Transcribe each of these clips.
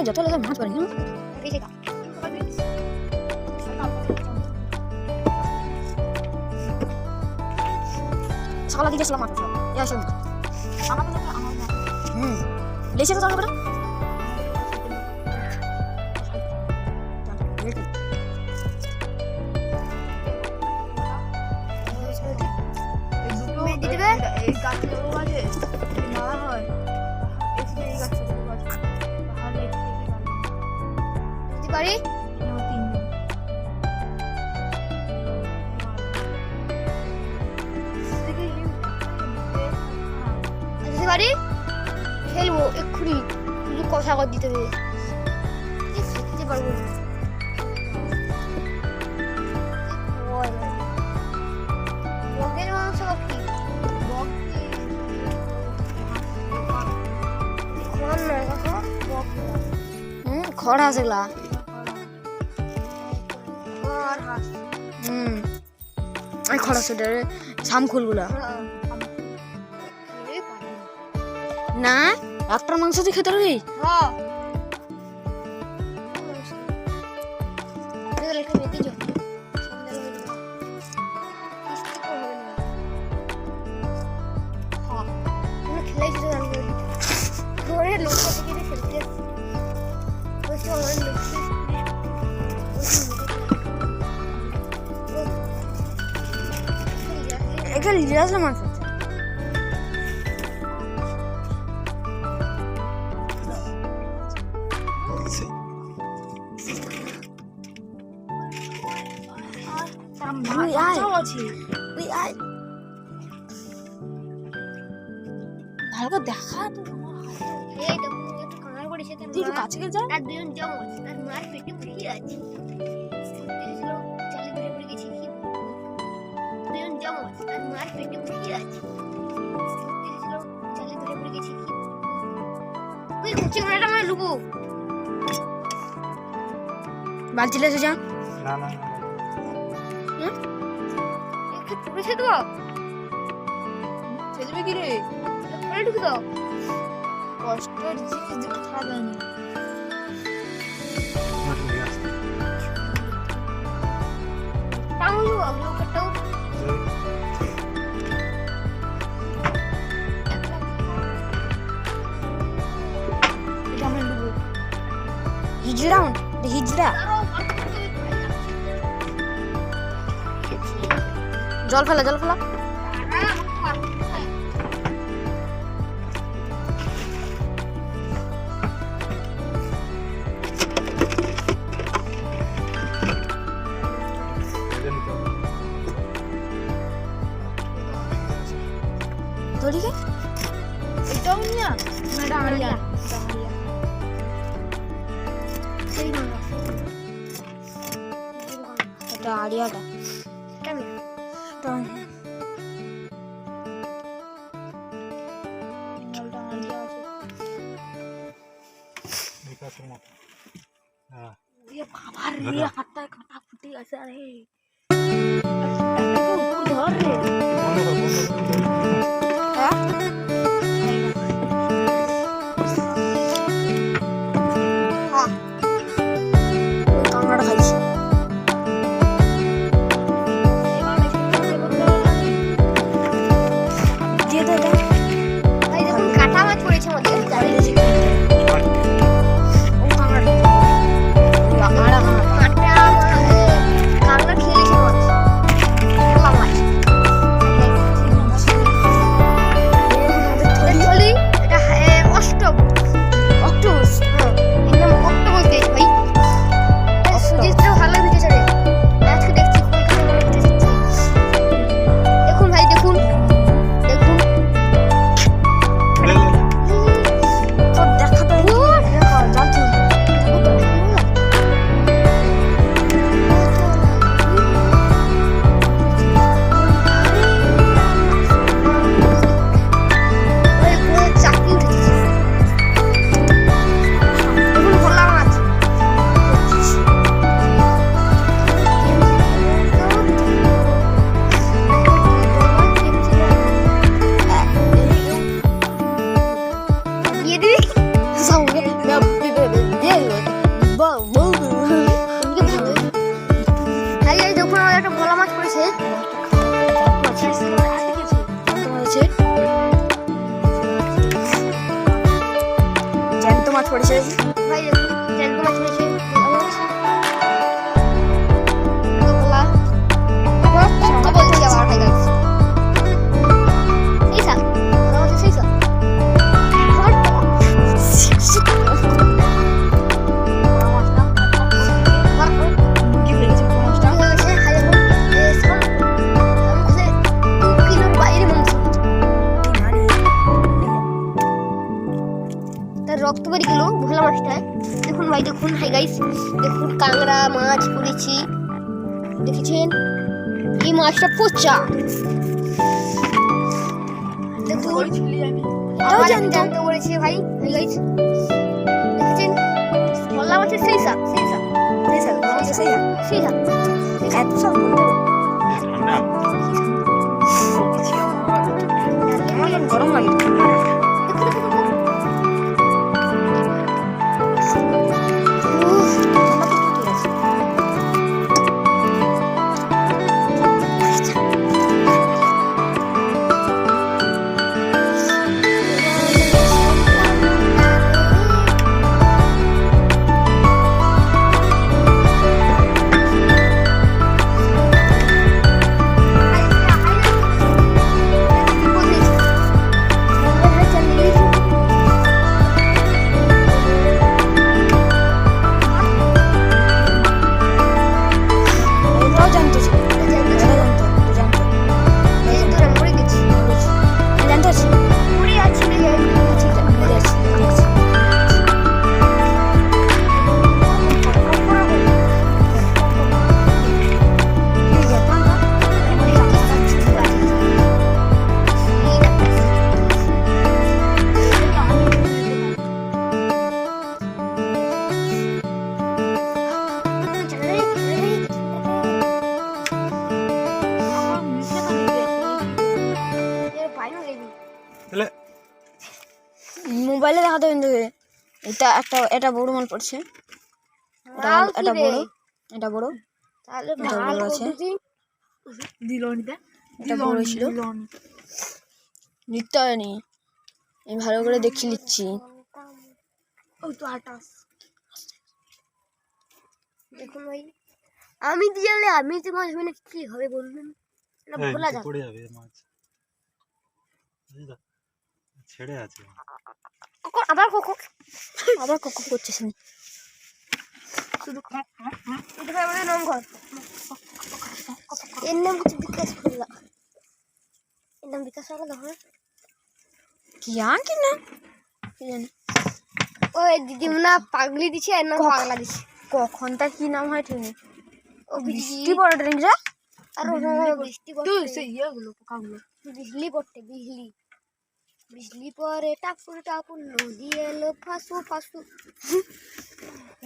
এই বিকালে যত লাগে মাছ পারি না সকালে দিকে ছিলাম মাত্র এই আসুন হুম লেসে তো তাহলে পারি? খেলব এক্ষুনি। শুধু কথা কর দিতে হবে। দিতে পারব খড় আছে খড় হুম। এই খড় আছে এটা শামখুলগুলা না? একটার মাংস তুই খেতে পারবি? হ্যাঁ। এদের একটু আছে। তুই আয় ভালো করে দেখা তো এই একটু কান্না করেছে, তার তুই একটু কাছে গিয়ে যা। তার দুজন জমজ তার মার পেটে বসে আছে দেখেছিল চালে ধরে পড়ে গেছে কি দুজন জমজ তার মার পেটে বসে আছে দেখেছিল চালে ধরে পড়ে গেছে কি তুই কুচি মারাটা মানে লুবো বালতি লেসে যা। না না। একটু পড়েছে তো ছেলে কি রে পরে ঢুকে দাও কষ্টের জিনিস দিকে খাওয়া যায় না টাঙলো লোকটাও এটা জল ফেলা জল ফেলা। ধরিকে। এটাও নিয়া না এটা আড়িয়া এটা আড়িয়াটা কেমন এটা জলটা আড়িয়া আছে হ্যাঁ ইয়ে বাবার রে হাতটায় কাঁটা ফুটে গেছে আরে মাছ পড়েছি দেখেছেন? এই মাছটা পচা। দেখুন। করেছিলি আমি আবার জানতে বলেছে ভাই দেখেছেন? ভোলা মাছের সেই সাপ সেই সাপ সেই সাল সেই সাল সেই সাপ এত সব গরম লাগে। এটা একটা এটা বড় মাল পড়ছে। এটা এটা বড় এটা বড়। তাহলে ভালো আছে। দিলনিতে এটা বড় ছিল। নিতে হয়নি আমি ভালো করে দেখে নিচ্ছি। ওই তো আটাশ। দেখুন ভাই। আমি দিয়ে আমি তো মাছ মানে কি হবে বলবেন না হ্যাঁ, ভোলা যাবে পড়ে যাবে মাছ। ছেড়ে আছে। আবার কখন আবার কখন করছিস নি শুধু। এটা আমাদের নাম ঘর এর নাম হচ্ছে বিকাশ ফুল্লা এর নাম বিকাশ দেখো কি না? কি জানি। ওই দিদিমনা পাগলি দিছে এর নাম পাগলা দিছে। কখন তার কি নাম হয় ঠিক নেই। ও বৃষ্টি পড়ে ট্রেনটা আর ও হ্যাঁ, বৃষ্টি তুই পড়তে। সেই ইয়েগুলো পোকাগুলো বিজলি পড়তে বিজলি। বিজলি পরে টাপুর টাপুর নদী এলো ফাসু ফাসু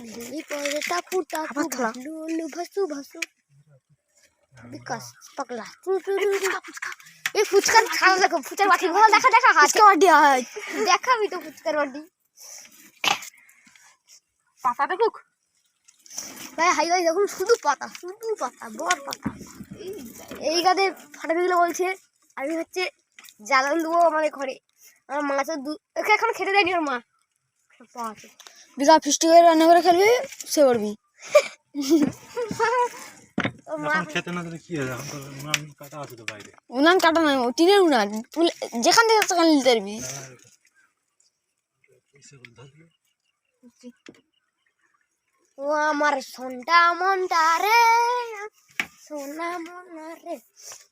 বিজলি পরে টাপুর টাপুর এলো ভাসু ভাসু। বিকাশ পাগলা। এই ফুচকার খাওয়া দেখো ফুচকার বাটি। ভালো দেখা দেখা হাতে। বাড়ি হয় দেখাবি তো ফুচকার বাটি। পাতা দেখুক। ভাই হাই ভাই দেখুন শুধু পাতা শুধু পাতা বড় পাতা। এই গাদের ফাটাবিগুলো বলছে আমি হচ্ছে জ্বালান দেবো আমাদের ঘরে। আমার মা তো দু ওকে এখন খেতে দেয়নি ওর মা। পাওয়া বিঘা ফিস্টি করে রান্না করে খেলবি সে উনান কাটা আছে তো বাইরে। উনান কাটা নাই টিনের উনান। যেখান থেকে সেখানে নিতে পারবি। ও আমার সোনটা মনটা রে সোনা মনা রে। আর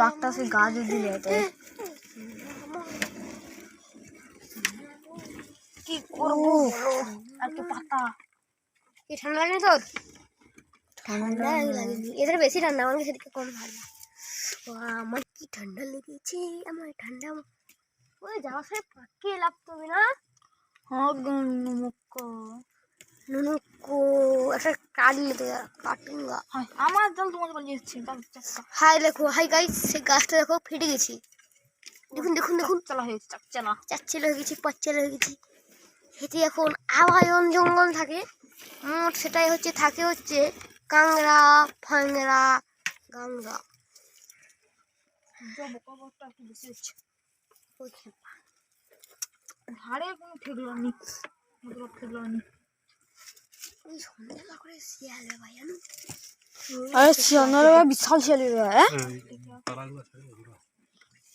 পাকটা সে গাছ দিলে কি করব এত পাতা। কি ঠান্ডা লাগে তোর? ঠান্ডা ঠান্ডা লাগেনি। এদের বেশি ঠান্ডা আমার সেদিকে কম ভালো। ও আমার কি ঠান্ডা লেগেছে আমার ঠান্ডা ওই যাওয়ার সময় পাকে লাগতো না? হ্যাঁ মুক্কা নুনুকো একটা কাঠ নিতে কাটুঙ্গা হায়, আমার জল তোমাকে বলে যাচ্ছি হাই দেখো হাই গাইস সেই গাছটা দেখো ফেটে গেছি। দেখুন দেখুন দেখুন। চালা চাকচালা চাচ্ছিল হয়ে গেছি হয়ে গেছি। এখন আবায়ন জঙ্গল থাকে। মোট সেটাই হচ্ছে থাকে হচ্ছে বেশি হচ্ছে। ওইখানে। ঘাড়ে কোনো ঠেকলো নি। খেলো নি ওই সন্ধ্যা করে শিয়াল ভাই জানো আরে বিশাল ছেলে হ্যাঁ?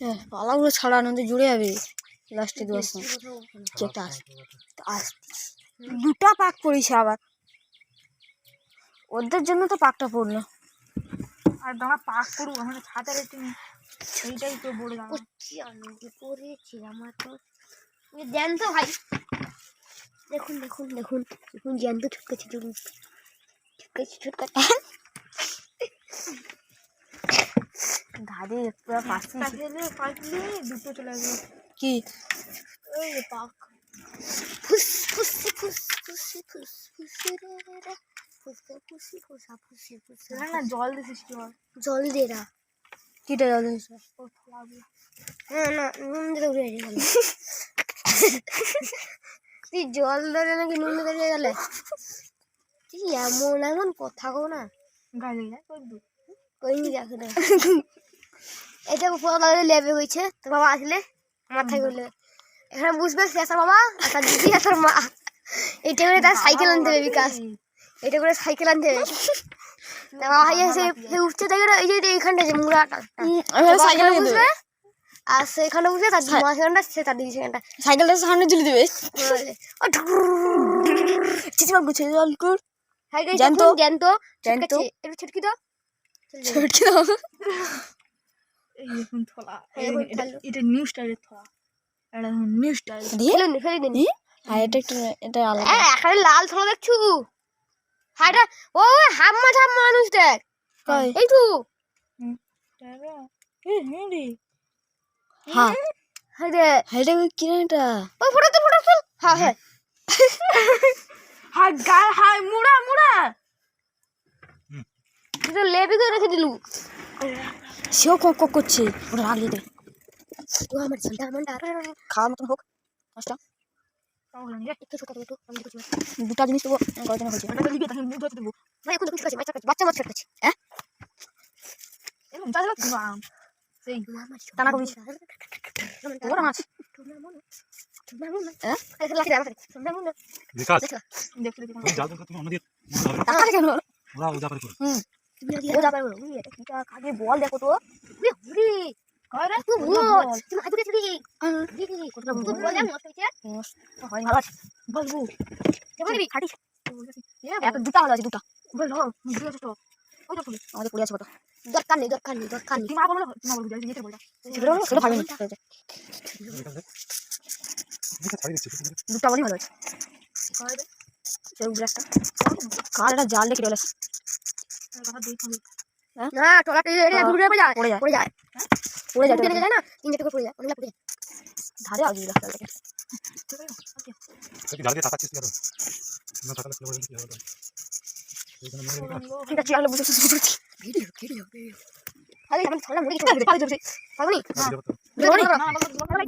হ্যাঁ, পালাগুলো ছাড়ানো তো জুড়ে যাবে। লাস্টে দু আসছে। একটা দুটা পাক পড়েছে আবার। ওদের জন্য তো পাকটা পড়ল। আর দাঁড়া পাক করু আমাদের ছাতা রেখে নি এইটাই তো বলে দাঁড়া ও কি আনন্দ করেছে আমার তো। দেন তো ভাই। দেখুন দেখুন দেখুন দেখুন জ্যান্ত ছুটকাছে দেখুন ছুটকাছে ছুটকাছে ধারে পুরো পাশে খেলে দুটো চলে আসবে কি ওই পাক ফুস ফুসি ফুস ফুসি ফুস ফুসি রে রে রে ফুসকা ফুসি ফুসা ফুসি ফুসা না না জল দিছিস কি জল দে না কিটা জল দিয়েছে না না নুন দিতে উড়ে গেল তুই জল ধরে নাকি নুন উড়ে গেলে? তুই এমন এমন কথা কো না। গালে কইনি দেখো না এটা উপর লাগলে লেবে হয়েছে। তো বাবা আসলে মাথায় করলে এখানে বুঝবে শেষা বাবা আর দিদি আর মা। এটা করে তার সাইকেল আনতে হবে বিকাশ। এটা করে সাইকেল আনতে হবে। বাবা সে উঠছে জায়গাটা এই যে এইখানটা যে মুড়াটা। সাইকেল বুঝবে? আর সেখানে বুঝবে তার মা সেখানটা সে তার দিদি সেখানটা সাইকেলটা সামনে তুলে দেবে চিচিমার গুছে জল কর জ্যান্ত? জ্যান্ত জ্যান্ত? একটু ছিটকি দাও। দাও থলা এটা নিউ স্টাইলের থলা এটা নিউ স্টাইল দিয়ে ফেলে দিন, ফেলে দিন। আর এটা একটু এটা আলাদা হ্যাঁ এখানে লাল থলা দেখছু ও হাম মাথা মানুষ দেখ এই তো এ হ্যাঁ রে হ্যাঁ ফটো তো ফটো হ্যাঁ হ্যাঁ হাই গাল হাই মুড়া মুড়া তো লেবি করে রেখে দিলু সেও কক কক করছে দে ও আমার আমার ডার মতন হোক পাঁচটা দুটা জিনিস দেবো হয়েছে বাচ্চা বাচ্চা মাছ কাছে হ্যাঁ টানা কমিস ওরা মাছ হ্যাঁ? বল দেখো তো দুটা ভালো আছে দুটা বল ধর মুড়া তো ওই তো আমাদের পড়ে আছে কত দরকার নেই দরকার নেই দরকার নেই মা বলো না বলব যাই যেতে বলটা সেগুলো ভালো না দুটা বলি ভালো আছে করে সেই উপরে কার একটা জাল লেগে চলে আসে না টলাটা ঘুরে পড়ে যায় পড়ে যায় পড়ে যায় পড়ে যায় পড়ে যায় না তিন করে পড়ে যায় অনেক পড়ে যায় ধারে জাল দিয়ে কেন না তাকালে ফেলে বলে কি হবে এইখানে মেরে বিকাশ ঠিক আছে আলো বুঝে শুরু করছি ভিডিও ভিডিও ভিডিও আরে আমি ছড়া মুড়ি পারে ধরছে পাগনি আর দিয়ে দাও তো। ধরে না বলো